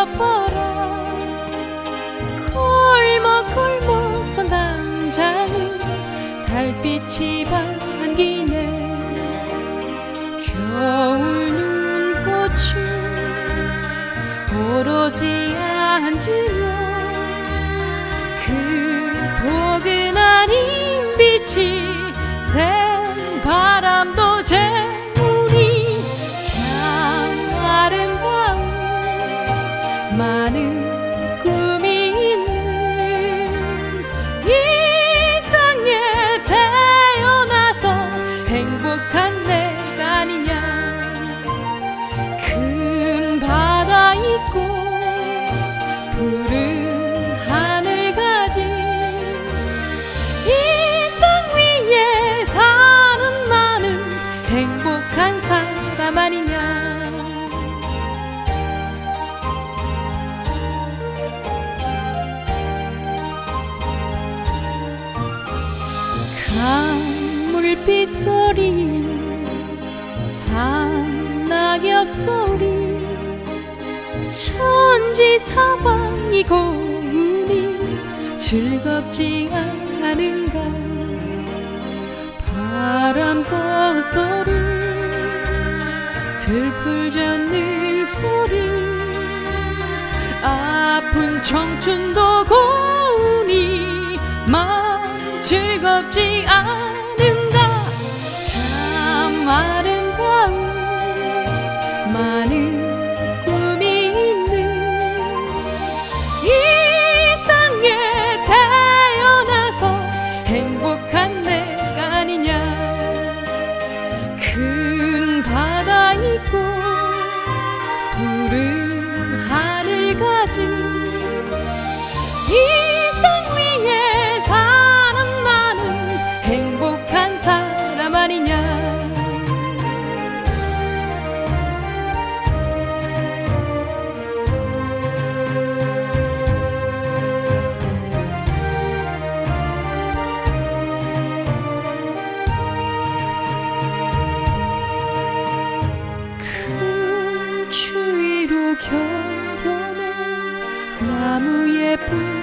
잠어여보라. 골목골목 선당장을 달빛이 반기네 겨울 눈꽃이 오로지 앉으며 그 포근한 흰빛이 센 바람도 푸른 하늘 가진 이 땅 위에 사는 나는 행복한 사람 아니냐. 강물빛 소리 산 낙엽 소리 천지 사방이 고운이 즐겁지 않은가. 바람 고소리 들풀 젓는 소리. 아픈 청춘도 고운이 마 즐겁지 않 푸른 하늘 가진 이 땅 위에 사는 나는 행복한 사람 아니냐 견뎌낸 나무의 뿌리